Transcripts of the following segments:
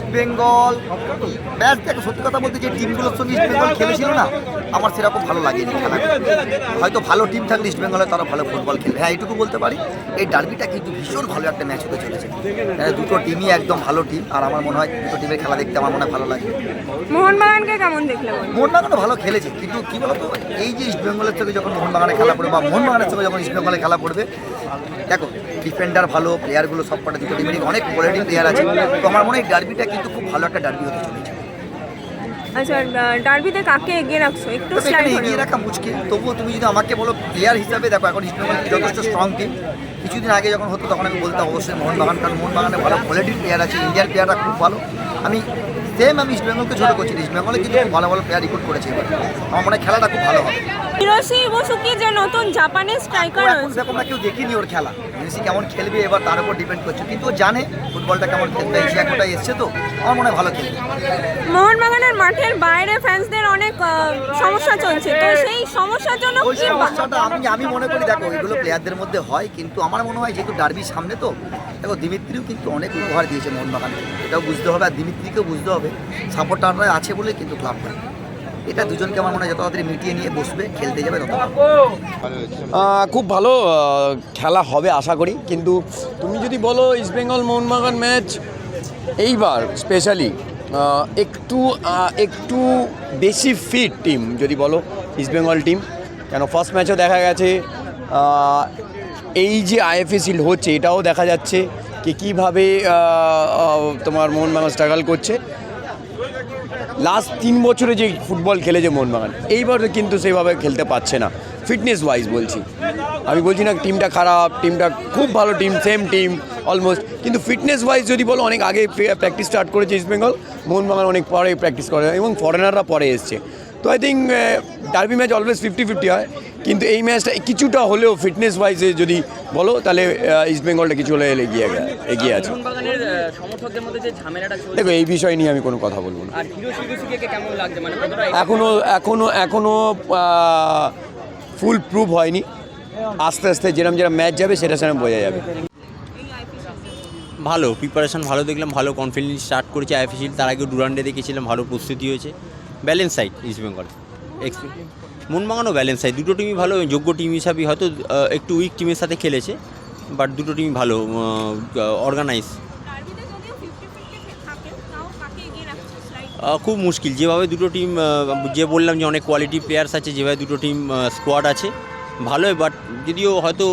East Bengal. Match দেখো সত্যি কথা বলতে যে টিমগুলোর সঙ্গে ইস্ট বেঙ্গল খেলেছিল না আমার সেরকম ভালো লাগেনি খেলা। হয়তো ভালো টিম থাকলে ইস্ট বেঙ্গলে তারা ভালো ফুটবল খেলবে। হ্যাঁ এইটুকু বলতে পারি এই ডার্বিটা কিন্তু ভীষণ ভালো একটা ম্যাচ হতে চলেছে। হ্যাঁ, দুটো টিমই একদম ভালো টিম আর আমার মনে হয় দুটো টিমের খেলা দেখতে আমার মনে হয় ভালো লাগে। মোহনবাগানকে কেমন দেখলে মোহনবাগানও ভালো খেলেছে কিন্তু কি বলতো এই যে ইস্ট বেঙ্গলের থেকে যখন মোহনবাগানে খেলা পড়বে বা মোহনবাগানের সঙ্গে যখন ইস্ট বেঙ্গলে খেলা পড়বে দেখো ডিফেন্ডার ভালো প্লেয়ারগুলো সব কটা দুটো টিমেরই অনেক কোয়ালিটি প্লেয়ার আছে। তো আমার মনে হয় ডার্বিটা কিন্তু খুব ভালো একটা ডার্বি হতে চলেছে। আচ্ছা ডার্বিতে কাকে এগিয়ে রাখছো? একটু এগিয়ে রাখা মুশকিল। তবুও তুমি যদি আমাকে বলো প্লেয়ার হিসাবে দেখো এখন ইস্ট বেঙ্গল যথেষ্ট স্ট্রং টিম কিছুদিন আগে যখন হতো তখন আমি বলতাম অবশ্যই মোহনবাগান কারণ মোহনবাগানে ভালো কোয়ালিটির প্লেয়ার আছে ইন্ডিয়ার প্লেয়াররা খুব ভালো। আমি সেম আমি ইস্ট বেঙ্গলকে ছোটো করছি ইস্ট বেঙ্গলে কিন্তু খুব ভালো ভালো প্লেয়ার রিক্রুট করেছে এবার। আমার মনে হয় খেলাটা খুব ভালো হবে। হিরোশি ইবুসুকি যে নতুন জাপানের স্ট্রাইকার এখন আমরা কেউ দেখিনি ওর খেলা। মেসি কেমন খেলবে এবার তার উপর ডিপেন্ড করছে। কিন্তু ও জানে ফুটবলটা কেমন খেলবে এশিয়া কোটায় এসছে তো আমার মনে হয় ভালো খেলবে। মোহনবাগানের মাঠের বাইরে ফ্যান্সদের অনেক সমস্যা চলছে। তো সেই সমস্যার জন্য ওই সমস্যাটা আমি আমি মনে করি দেখো এগুলো প্লেয়ারদের মধ্যে হয় কিন্তু আমার মনে হয় যেহেতু ডার্বি সামনে তো দেখো দিমিত্রিও কিন্তু অনেক উপহার দিয়েছে মোহনবাগানকে। এটাও বুঝতে হবে আর দিমিত্রিকেও বুঝতে হবে সাপোর্টাররা আছে বলে কিন্তু ক্লাবটা এটা দুজনকে আমার মনে হয় যত তাড়াতাড়ি মিটিয়ে নিয়ে বসবে, খেলতে যাবে তত খুব ভালো খেলা হবে আশা করি। কিন্তু তুমি যদি বলো ইস্টবেঙ্গল মোহনবাগান ম্যাচ এইবার স্পেশালি একটু একটু বেশি ফিট টিম যদি বলো ইস্টবেঙ্গল টিম কেন ফার্স্ট ম্যাচও দেখা গেছে এই যে আইএফএ শিল্ড হচ্ছে, এটাও দেখা যাচ্ছে, কি কীভাবে তোমার মোহনবাগান স্ট্রাগল করছে। লাস্ট তিন বছরে যে ফুটবল খেলেছে মোহনবাগান এইবার কিন্তু সেইভাবে খেলতে পারছে না। ফিটনেস ওয়াইজ বলছি। আমি বলছি না টিমটা খারাপ টিমটা খুব ভালো টিম সেম টিম অলমোস্ট কিন্তু ফিটনেস ওয়াইজ যদি বলো, অনেক আগে প্র্যাকটিস স্টার্ট করেছে ইস্টবেঙ্গল মোহনবাগান অনেক পরে প্র্যাকটিস করে, এবং ফরেনাররা পরে এসছে। তো I think derby match always fifty fifty হয় কিন্তু এই ম্যাচটা কিছুটা হলেও ফিটনেস ওয়াইজে যদি বলো তাহলে ইস্টবেঙ্গলটা কিছু হলে এগিয়ে এগিয়ে আছে। মোহনবাগানের আহ, সমর্থকদের মধ্যে যে ঝামেলাটা চলছে। দেখো এই বিষয় নিয়ে আমি কোনো কথা বলব না। আর হিরো শিবুসিকে কেমন লাগছে? মানে কতটা এখনও এখনও এখনও ফুল প্রুভ হয়নি। আস্তে আস্তে যেরকম যেরকম ম্যাচ যাবে সেটা সেরকম বোঝা যাবে। ভালো প্রিপারেশন ভালো দেখলাম ভালো কনফিডেন্স স্টার্ট করেছে আইএফএসিল তার আগে ডুরান্ডে দেখেছিলাম ভালো প্রস্তুতি হয়েছে। ব্যালেন্স সাইড ইস্ট বেঙ্গল মোহনবাগানও ব্যালেন্স সাইড। দুটো টিমই ভালো যোগ্য টিম হিসাবে হয়তো একটু উইক টিমের সাথে খেলেছে বাট দুটো টিমই ভালো অর্গানাইজ ডার্বিতে যদিও 50-50 থাকে, তাও কাকে এগিয়ে রাখছো? Slide? খুব মুশকিল। যেভাবে দুটো টিম যে বললাম যে অনেক কোয়ালিটি প্লেয়ার্স আছে যেভাবে দুটো টিম স্কোয়াড আছে ভালোই বাট যদিও হয়তো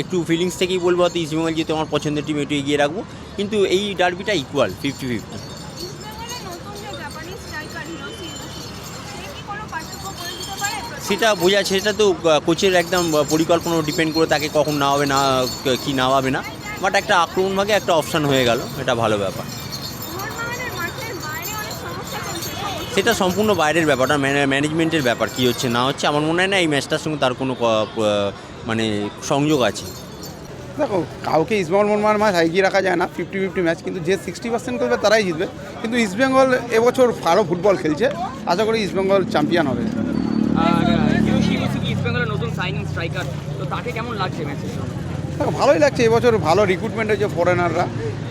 একটু ফিলিংস থেকেই বলব হয়তো ইস্ট বেঙ্গল যেহেতু আমার পছন্দের টিম একটু এগিয়ে রাখব। কিন্তু এই ডার্বিটা ইকুয়াল ফিফটি ফিফটি সেটা বোঝা সেটা তো কোচের একদম পরিকল্পনা ডিপেন্ড করে তাকে কখন নামাবে, না, কি নামাবে না। বাট একটা আক্রমণ ভাগে একটা অপশান হয়ে গেল, এটা ভালো ব্যাপার। সেটা সম্পূর্ণ বাইরের ব্যাপারটা ম্যানেজমেন্টের ব্যাপার, কি হচ্ছে, না হচ্ছে, আমার মনে হয় না এই ম্যাচটার সঙ্গে তার কোনো মানে সংযোগ আছে। দেখো, কাউকে ইস্টবেঙ্গল মোহনবাগান ম্যাচ এগিয়ে রাখা যায় না ফিফটি ফিফটি ম্যাচ কিন্তু যে সিক্সটি পার্সেন্ট করবে, তারাই জিতবে। কিন্তু ইস্টবেঙ্গল এবছর ভালো ফুটবল খেলছে, আশা করি ইস্টবেঙ্গল চ্যাম্পিয়ন হবে আর হিরো শিবুসিকি ইস্ট বেঙ্গলের নতুন সাইনিং স্ট্রাইকার তো তাকে কেমন লাগছে ম্যাচের ভালোই লাগছে এবছর ভালো রিক্রুটমেন্ট হয়েছে ফরেনাররা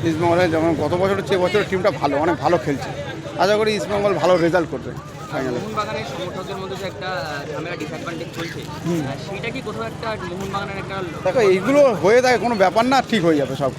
ইস্টবেঙ্গলে যেমন গত বছর হচ্ছে এবছর টিমটা ভালো অনেক ভালো খেলছে। আশা করি ইস্টবেঙ্গল ভালো রেজাল্ট করবে ফাইনালে মোহনবাগানের সমর্থকদের মধ্যে যে একটা ঝামেলা ডিসঅ্যাডভান্টেজ চলছে সেটা কি কোথাও একটা মোহনবাগানের একটা দেখো এইগুলো হয়ে থাকে কোনো ব্যাপার না ঠিক হয়ে যাবে সব।